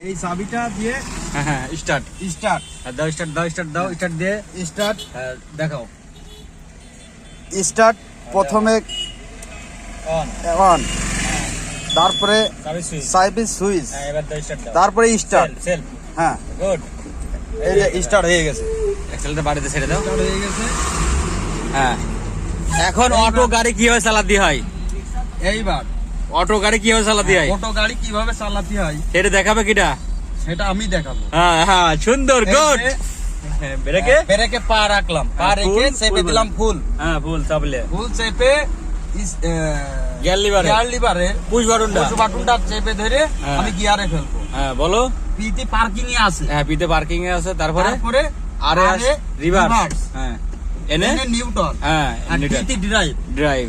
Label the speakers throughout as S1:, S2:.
S1: এই চাবিটা দিয়ে
S2: হ্যাঁ হ্যাঁ স্টার্ট
S1: স্টার্ট
S2: দাও স্টার্ট দাও স্টার্ট দাও স্টার্ট দিয়ে
S1: স্টার্ট
S2: হ্যাঁ, দেখাও।
S1: স্টার্ট প্রথমে
S2: অন
S1: অন তারপরে
S2: চাবি সুইচ
S1: সুইচ
S2: হ্যাঁ এবার দাও স্টার্ট
S1: তারপরে স্টার্ট
S2: সেলফ
S1: হ্যাঁ।
S2: গুড
S1: এই যে স্টার্ট হয়ে গেছে।
S2: এক্সেলটা বাড়িতে ছেড়ে দাও।
S1: স্টার্ট হয়ে গেছে।
S2: হ্যাঁ। এখন অটো গাড়ি কীভাবে চালাতে হয়?
S1: এইবার।
S2: অটো গাড়ি কীভাবে চালাতে হয়?
S1: অটো গাড়ি কীভাবে চালাতে হয়?
S2: এটা দেখাবে কিটা?
S1: সেটা আমি দেখাবো।
S2: হ্যাঁ হ্যাঁ সুন্দর গুড।
S1: যে,
S2: ব্রেকে?
S1: ব্রেকে পা রাখলাম। পা
S2: হ্যাঁ,
S1: রেখে চেপে দিলাম ফুল।
S2: হ্যাঁ ফুল চাপলে
S1: ফুল চেপে
S2: গিয়ার লিভারে?
S1: গিয়ার লিভারে।
S2: পুশ বাটনটা?
S1: পুশ বাটনটা চেপে ধরে
S2: হ্যাঁ।
S1: আমি গিয়ারে ফেলব।
S2: হ্যাঁ বলো।
S1: পিতে পার্কিং এ আছে।
S2: হ্যাঁ পিতে পার্কিং এ আছে তারপরে?
S1: তারপরে
S2: আরে রিভার্স হ্যাঁ। এনে?
S1: নিউটন।
S2: হ্যাঁ
S1: পিতে ড্রাইভ
S2: ড্রাইভ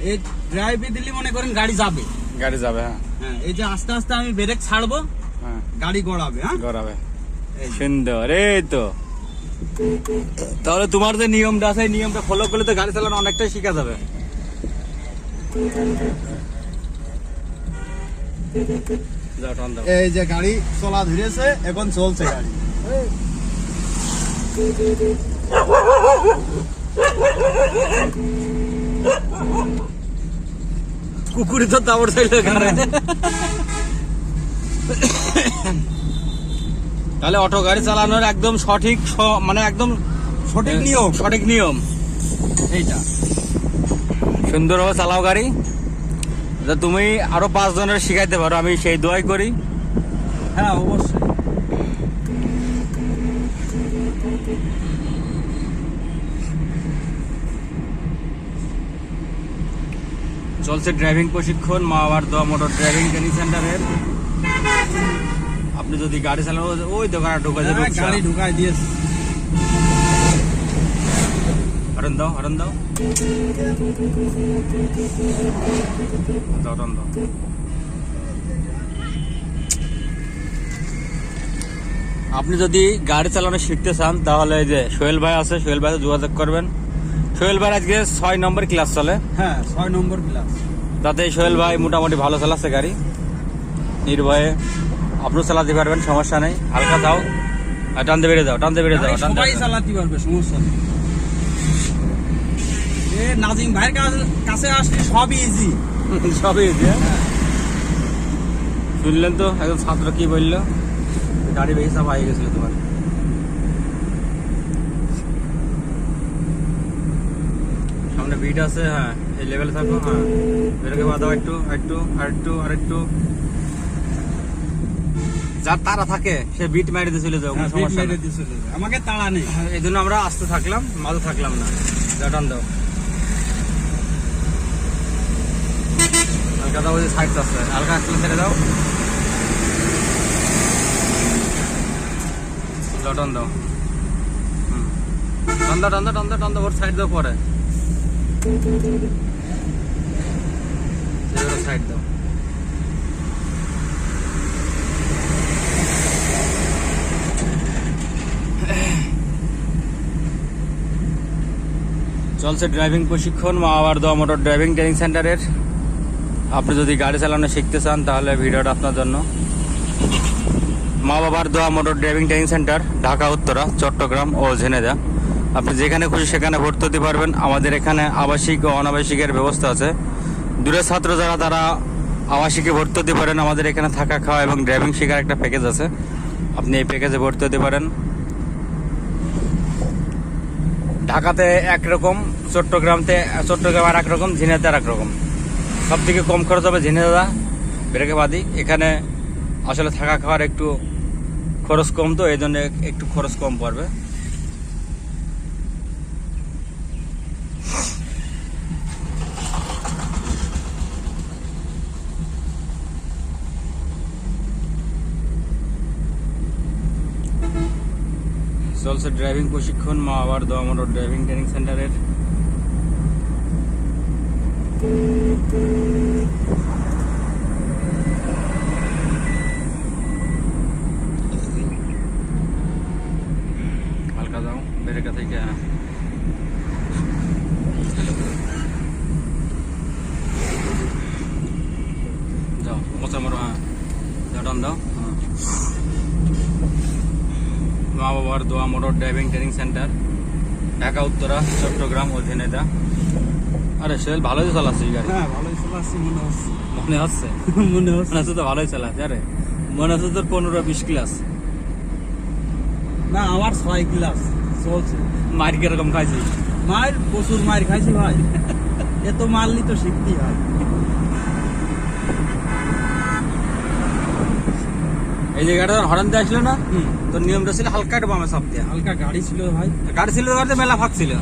S1: এই ড্রাইভে দিলে মনে করেন গাড়ি যাবে।
S2: গাড়ি যাবে হ্যাঁ।
S1: হ্যাঁ এই যে আস্তে আস্তে আমি ব্রেক ছাড়বো
S2: হ্যাঁ।
S1: গাড়ি গড়াবে হ্যাঁ?
S2: গড়াবে। সুন্দর এই তো। তাহলে তোমার যে নিয়মটা আছে এই নিয়মটা ফলো করলে তো গাড়ি চালানো অনেকটাই শেখা যাবে।
S1: এই যে গাড়ি চলা ধরেছে এখন চলছে গাড়ি।
S2: কুকুরি তো তাবড় চাইলে তাহলে অটো গাড়ি চালানোর একদম সঠিক মানে একদম
S1: সঠিক নিয়ম।
S2: সঠিক নিয়ম।
S1: এইটা।
S2: সুন্দরভাবে চালাও গাড়ি। তুমি আরও পাঁচ জনের শিখাইতে পারো আমি সেই দোয়াই করি।
S1: হ্যাঁ অবশ্যই।
S2: চলছে ড্রাইভিং প্রশিক্ষণ মা আবার দোয়া মোটর ড্রাইভিং ট্রেনিং সেন্টারের আপনি যদি গাড়ি চালানো ওই দোকানে ঢোকা যাবে
S1: গাড়ি ঢুকাই দিয়েছে।
S2: দাও দাও। দাও আপনি যদি গাড়ি চালানো শিখতে চান তাহলে এই যে সোহেল ভাই আছে সোহেল ভাই যোগাযোগ করবেন। সোহেল ভাই আজকে ছয় নম্বর ক্লাস চলে।
S1: হ্যাঁ ছয় নম্বর ক্লাস
S2: তাতে সোহেল ভাই মোটামুটি ভালো চালাচ্ছে গাড়ি। নির্ভয়ে আপনিও চালাতে পারবেন সমস্যা নেই। হালকা আর টানতে বেড়ে যাও টানতে বেড়ে টানতে
S1: সবাই চালাতে পারবে সমস্যা নেই। এ নাজিম ভাইয়ের কাছে- কাছে আসলে সবই ইজি
S2: সবই এসে শুনলেন তো একজন ছাত্র কি বলল? গাড়ি বেশি চাপ হয়ে গেছিল তোমার। বিট আছে হ্যাঁ এই লেভেলে থাকো হ্যাঁ। এটাকে বাদাও একটু একটু আর একটু আর একটু যার তারা থাকে সে বিট মেরে দিয়ে চলে যাও কোনো সমস্যা নেই।
S1: আমাকে তাড়া নেই।
S2: এই জন্য আমরা আস্তে থাকলাম মাঝে থাকলাম না। যাটান দাও। হালকা দাও ওই সাইড আছে। হালকা আসলে ছেড়ে দাও। লটন দাও। টান দাও টান দাও ওর সাইড দাও পরে। চলছে ড্রাইভিং প্রশিক্ষণ, মা আবার দোয়া মোটর ড্রাইভিং ট্রেনিং সেন্টারের আপনি যদি গাড়ি চালানো শিখতে চান, তাহলে ভিডিওটা আপনার জন্য। মা বাবার দোয়া motor driving training centre Dhaka, Uttara, Chittagong ও ঝেনেদা আপনি যেখানে খুশি সেখানে ভর্তি হতে পারবেন। আমাদের এখানে আবাসিক ও অনাবাসিকের ব্যবস্থা আছে। দূরের ছাত্র যারা, তারা আবাসিকে ভর্তি হতে পারেন। আমাদের এখানে থাকা, খাওয়া এবং ড্রাইভিং শেখার একটা প্যাকেজ আছে। আপনি এই প্যাকেজে ভর্তি হতে পারেন। ঢাকাতে একরকম চট্টগ্রামতে, চট্টগ্রাম আর একরকম ঝিনাইতে আর একরকম সব থেকে কম খরচ হবে ঝিনাইদা বেরেকেবাদি। এখানে আসলে থাকা, খাওয়ার একটু খরচ কম তো এই জন্য একটু খরচ কম পড়বে। চলছে ড্রাইভিং প্রশিক্ষণ মা আবার দোয়া মোটর ড্রাইভিং ট্রেনিং সেন্টারের হালকা যাও বেরেকা থেকে হ্যাঁ। যাও মোচা মারো হ্যাঁ যাও টান দাও হ্যাঁ মা বাবার দোয়া motor driving training centre Dhaka Uttara Chittagong Jhenaidah আরে সোহেল ভালোই চালাচ্ছি গাড়ি।
S1: হ্যাঁ ভালোই চালাচ্ছি মনে হচ্ছে।
S2: মনে হচ্ছে?
S1: মনে হচ্ছে।
S2: মনে হচ্ছে তো ভালোই চালাচ্ছে আরে। মনে হচ্ছে তোর পনেরো বিশ ক্লাস
S1: না আমার ছয় ক্লাস চলছে।
S2: মার কীরকম খাইছি
S1: মায়ের প্রচুর মায়ের খাইছি ভাই। এ তো মারলি তো শিখতেই হয়।
S2: এই যে গাড়িটা হরান দিয়ে আসলো না। তোর নিয়মটা ছিল হালকা একটু বামে চাপ দিয়ে।
S1: হালকা গাড়ি ছিল ভাই।
S2: গাড়ি ছিল গাড়িতে মেলা ফাঁক ছিল।